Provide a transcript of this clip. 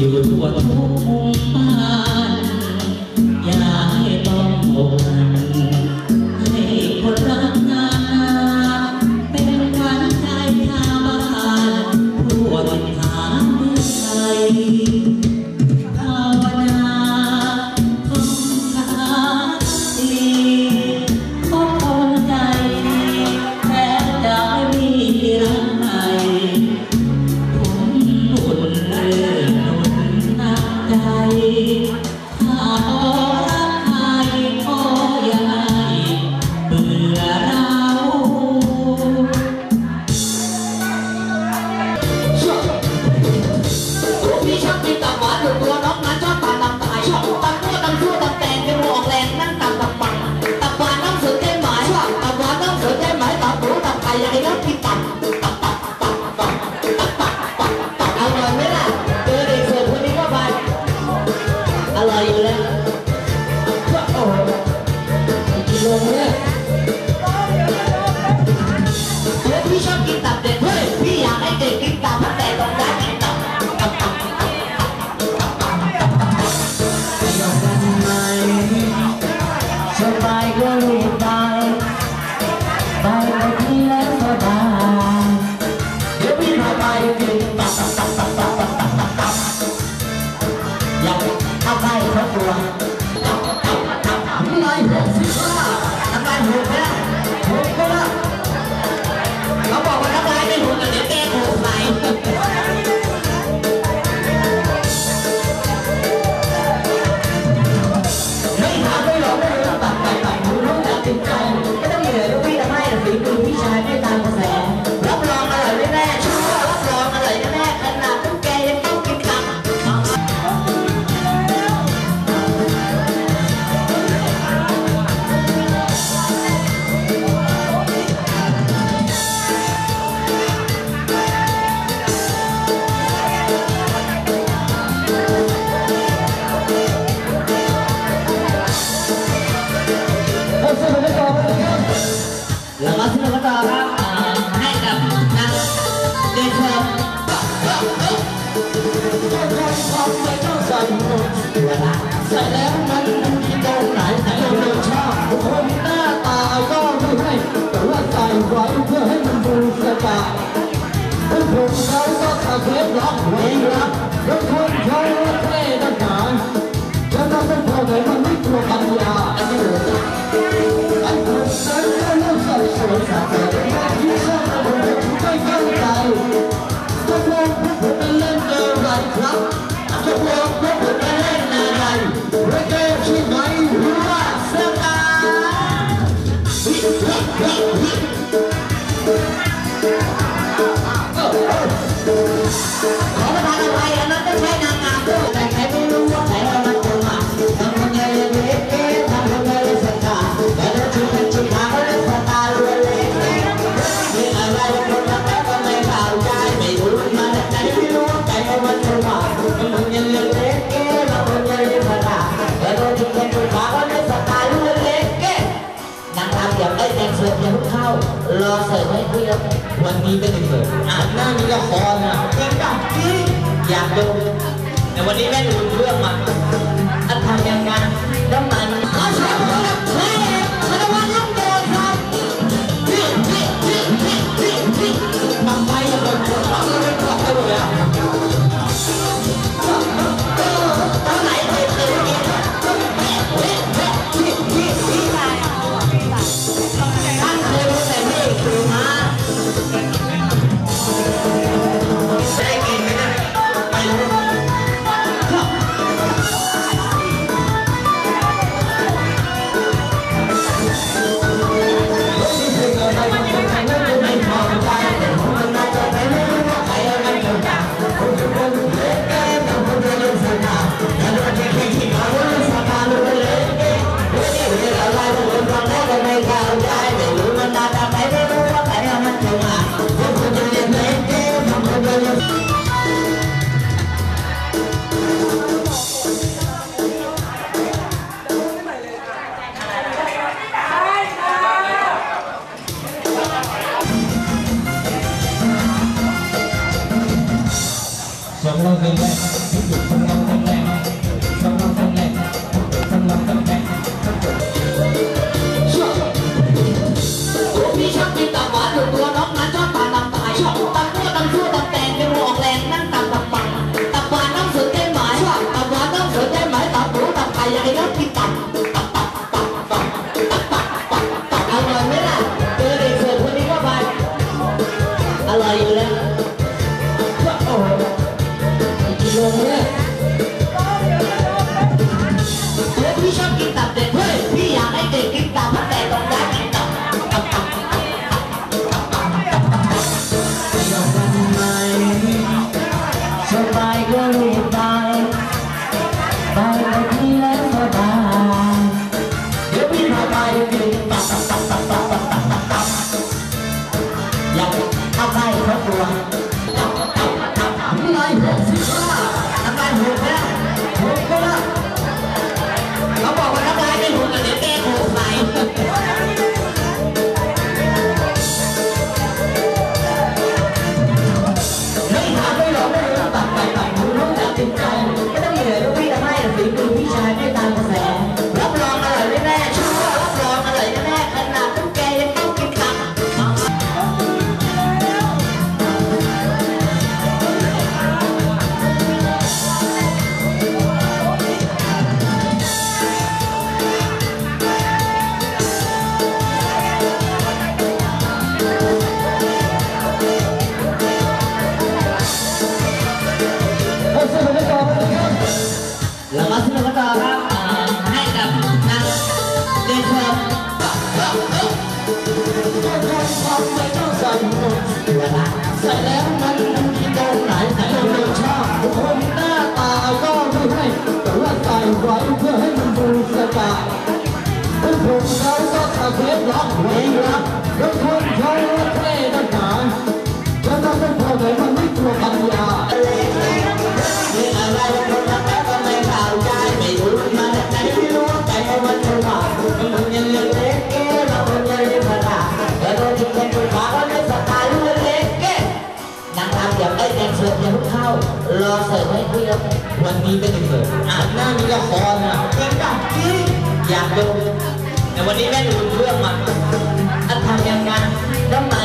有我多么。 ใส่แล้วนั้นมีตรงไหนใครโดนชอบคนหน้าตาก็ไม่ให้แต่ว่าใส่ไวเพื่อให้มันดูสะอาดคนผมเขก็ขับเล็บลอกไว้รักคนคนเขาเท่ดังหาแล้วถ้าเป็นคมันไม่กลัวปัญญาไอ้คนนั้เลือใส่ Santa, de nós rua Santa. ใส่ไว้เพื่อวันนี้ก็จะเกิดอะหน้ามีละครอะจริงป่ะจริงอยากดูแต่วันนี้แม่ดูเรื่องมา Thank. มันใส่แล้วมันดีตรงไหนไหนเราชอบคนหน้าตาก็ไม่ให้แต่ว่าใส่ไว้เพื่อให้มันดูสบายเป็นผมาก็ทำเพลงร้องเพงรักแล้คนเขาเท่ดังแล้วถ้าเป็นค เสิร์ฟกเข้ารอเสิร์ฟให้คุยแล้ววันนี้ก็จะเสิร์ฟอ่านหน้านี้ละครอะเจ๊งป่ะที่อยากดูแต่วันนี้แม่ดูเรื่องมาอันทำยังไงแล้วมา